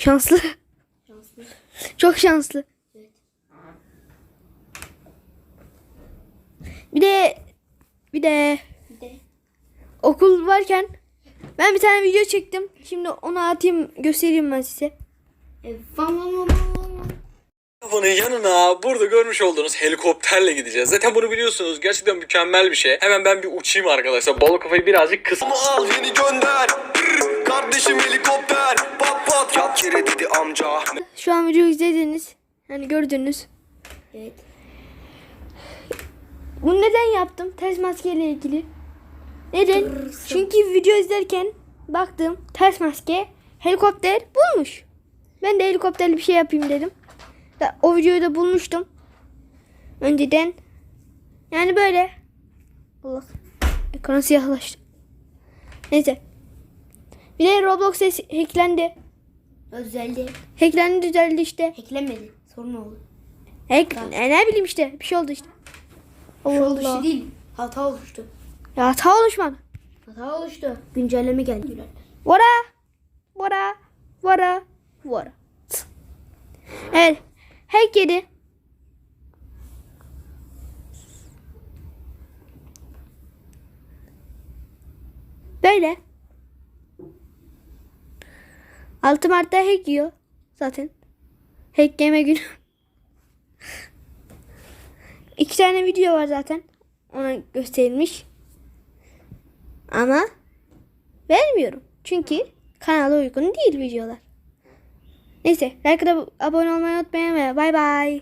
Şanslı. Şanslı. Çok şanslı. Evet. Bir de bir de Bir de okul varken ben bir tane video çektim. Şimdi onu atayım göstereyim ben size. e. Arabanın yanına burada görmüş olduğunuz helikopterle gideceğiz. Zaten bunu biliyorsunuz. Gerçekten mükemmel bir şey. Hemen ben bir uçayım arkadaşlar. Balık kafayı birazcık kıs. Ama al yeni gönder Kardeşim helikopter yere dedi amca Şu an video izlediniz. Yani gördünüz. Evet. Bunu neden yaptım? Ters maskeyle ilgili. Neden? Çünkü video izlerken baktım ters maske helikopter bulmuş. Ben de helikopterli bir şey yapayım dedim. Da- O videoyu da bulmuştum. Önceden. Yani böyle. Allah. Ekran siyahlaştı. Neyse. Bir de Roblox hacklendi. Özeldi. Hacklendi düzeldi işte. Hacklenmedi. Sorun oldu. Hack, e, ne bileyim işte. Bir şey oldu işte. Allah Şu oluştu Allah. değil. Hata oluştu. Ya hata oluşmadı. Hata oluştu. Güncelleme geldi. Vara. Vara. Vara. Vara. Evet. Hack yedi. Böyle. 6 Mart'ta hack yiyor. Zaten. Hack yeme günü. İki tane video var zaten. Ona gösterilmiş. Ama vermiyorum. Çünkü kanala uygun değil videolar. Neyse, like'a abone olmayı unutmayın bay bay.